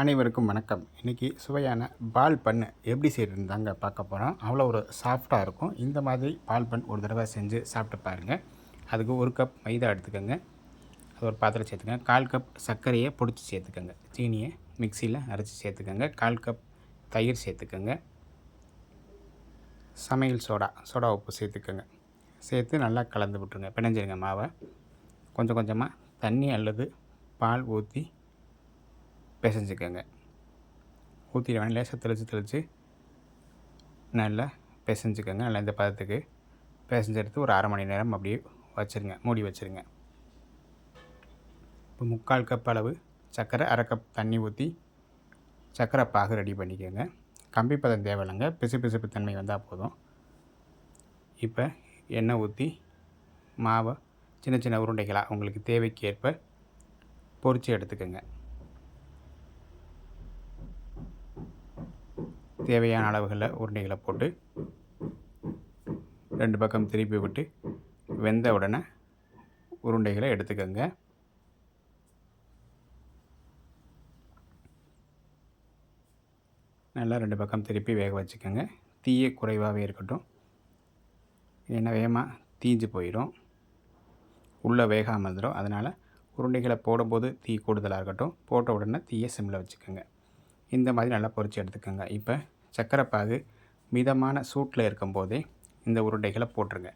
அனைவருக்கும் வணக்கம். இன்றைக்கி சுவையான பால் பண்ணு எப்படி செய்யறது தாங்க பார்க்க போகிறோம் அவ்வளோ ஒரு சாஃப்டாக இருக்கும். இந்த மாதிரி பால் பண் ஒரு தடவை செஞ்சு சாப்பிட்டு பாருங்கள் அதுக்கு ஒரு கப் மைதா எடுத்துக்கோங்க. அது ஒரு பாத்திரம் சேர்த்துக்கோங்க. கால் கப் சர்க்கரையை பிடிச்சி சேர்த்துக்கோங்க. சீனியை மிக்சியில் அரைச்சி சேர்த்துக்கோங்க. கால் கப் தயிர் சேர்த்துக்கோங்க. சமையல் சோடா சோடா உப்பு சேர்த்துக்கோங்க. சேர்த்து நல்லா கலந்து விட்ருங்க பிணைஞ்சிருங்க மாவை. கொஞ்சம் கொஞ்சமாக தண்ணி அல்லது பால் ஊற்றி பிசைஞ்சிக்கோங்க. ஊற்றிட வேணும் லேசாக தெளித்து தெளித்து நல்லா பிசைஞ்சிக்கோங்க. நல்லா இந்த பதத்துக்கு பிசைஞ்செடுத்து ஒரு அரை மணி நேரம் அப்படியே வச்சுருங்க. மூடி வச்சுருங்க. இப்போ முக்கால் கப் அளவு சர்க்கரை அரை கப் தண்ணி ஊற்றி சர்க்கரை பாகு ரெடி பண்ணிக்கோங்க. கம்பி பதம் தேவையில்லைங்க. பிசு பிசுப்பு தன்மை வந்தால் போதும். இப்போ எண்ணெய் ஊற்றி மாவை சின்ன சின்ன உருண்டைகளாக உங்களுக்கு தேவைக்கு ஏற்ப பொறிச்சு எடுத்துக்கோங்க. தேவையான அளவுகளில் உருண்டைகளை போட்டு ரெண்டு பக்கம் திருப்பி விட்டு வெந்த உடனே உருண்டைகளை எடுத்துக்கோங்க. நல்லா ரெண்டு பக்கம் திருப்பி வேக வச்சுக்கோங்க. தீய குறைவாகவே இருக்கட்டும். ஏன்னா வேகமாக தீஞ்சு போயிடும். உள்ளே வேகாமல் இருந்துடும். அதனால் உருண்டைகளை போடும்போது தீ கூடுதலாக இருக்கட்டும். போட்ட உடனே தீயை சிம்மில் வச்சுக்கோங்க. இந்த மாதிரி நல்லா பொறிச்சு எடுத்துக்கோங்க. இப்போ சக்கரைப்பாகு மிதமான சூட்டில் இருக்கும்போதே இந்த உருண்டைகளை போட்டுருங்க.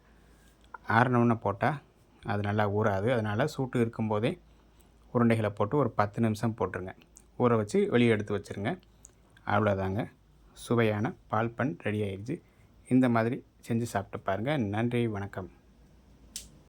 ஆறணுன்னு போட்டால் அது நல்லா ஊறாது. அதனால் சூட்டு இருக்கும்போதே உருண்டைகளை போட்டு ஒரு பத்து நிமிஷம் போட்டுருங்க. ஊற வச்சு வெளியே எடுத்து வச்சுருங்க. அவ்வளோதாங்க. சுவையான பால் பண் ரெடி ஆயிடுச்சு. இந்த மாதிரி செஞ்சு சாப்பிட்டு பாருங்கள் நன்றி வணக்கம்.